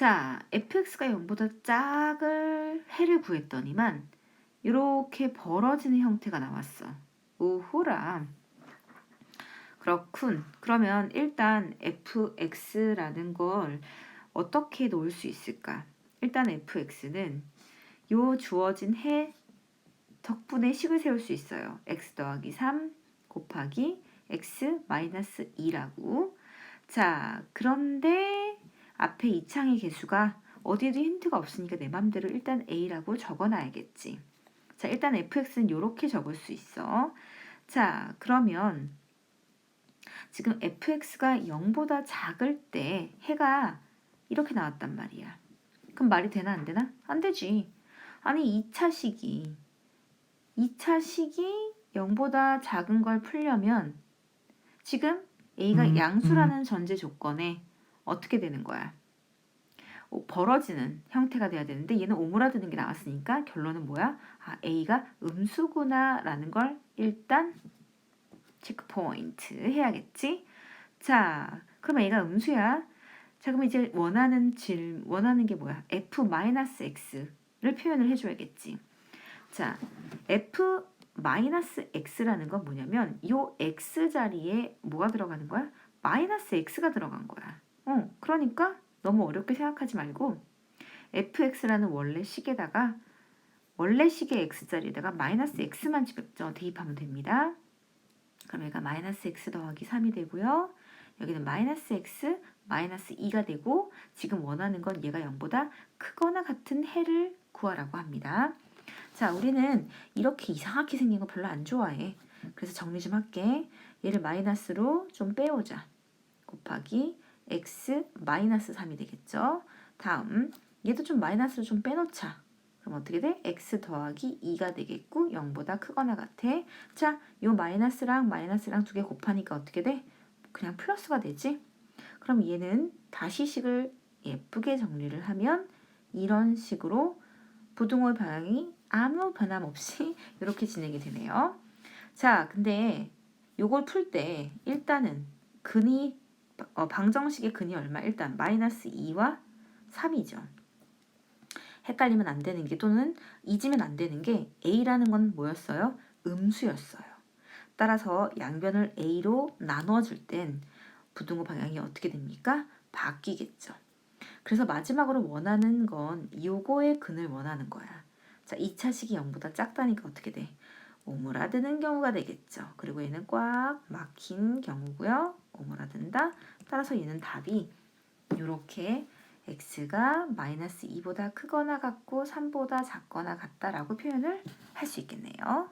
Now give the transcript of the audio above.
자, fx가 0보다 작을 해를 구했더니만 이렇게 벌어지는 형태가 나왔어. 오호라. 그렇군. 그러면 일단 fx라는 걸 어떻게 놓을 수 있을까? 일단 fx는 요 주어진 해 덕분에 식을 세울 수 있어요. x 더하기 3 곱하기 x 마이너스 2라고. 자, 그런데 앞에 이 창의 개수가 어디에도 힌트가 없으니까 내 맘대로 일단 a라고 적어놔야겠지. 자, 일단 fx는 이렇게 적을 수 있어. 자, 그러면 지금 fx가 0보다 작을 때 해가 이렇게 나왔단 말이야. 그럼 말이 되나 안 되나? 안 되지. 아니 2차 식이 2차 식이 0보다 작은 걸 풀려면 지금 a가 음, 양수라는 전제 조건에 어떻게 되는 거야? 어, 벌어지는 형태가 돼야 되는데 얘는 오므라드는 게 나왔으니까 결론은 뭐야? 아, a가 음수구나라는 걸 일단 체크 포인트 해야겠지. 자, 그럼 a가 음수야. 자, 그럼 이제 원하는 질 원하는 게 뭐야? f 마이너스 x를 표현을 해 줘야겠지. 자, f 마이너스 x라는 건 뭐냐면 요 x 자리에 뭐가 들어가는 거야? 마이너스 x가 들어간 거야. 어, 그러니까 너무 어렵게 생각하지 말고 fx라는 원래 식에다가 원래 식의 x 자리에다가 마이너스 x만 집어 대입하면 됩니다. 그럼 얘가 마이너스 x 더하기 3이 되고요. 여기는 마이너스 x 마이너스 2가 되고 지금 원하는 건 얘가 0보다 크거나 같은 해를 구하라고 합니다. 자, 우리는 이렇게 이상하게 생긴 거 별로 안 좋아해. 그래서 정리 좀 할게. 얘를 마이너스로 좀 빼오자. 곱하기 x 마이너스 3이 되겠죠. 다음 얘도 좀 마이너스로 좀 빼놓자. 그럼 어떻게 돼? x 더하기 2가 되겠고 0보다 크거나 같아. 자, 요 마이너스랑 마이너스랑 두 개 곱하니까 어떻게 돼? 그냥 플러스가 되지? 그럼 얘는 다시 식을 예쁘게 정리를 하면 이런 식으로 부등호 방향이 아무 변함 없이 이렇게 진행이 되네요. 자, 근데 요걸 풀 때 일단은 근이 어, 방정식의 근이 얼마? 일단 마이너스 2와 3이죠. 헷갈리면 안 되는 게 또는 잊으면 안 되는 게 a라는 건 뭐였어요? 음수였어요. 따라서 양변을 a로 나눠줄 땐 부등호 방향이 어떻게 됩니까? 바뀌겠죠. 그래서 마지막으로 원하는 건 요거의 근을 원하는 거야. 자, 2차식이 0보다 작다니까 어떻게 돼? 오므라드는 경우가 되겠죠. 그리고 얘는 꽉 막힌 경우고요. 오므라든다. 따라서 얘는 답이 이렇게 x가 마이너스 2보다 크거나 같고 3보다 작거나 같다라고 표현을 할 수 있겠네요.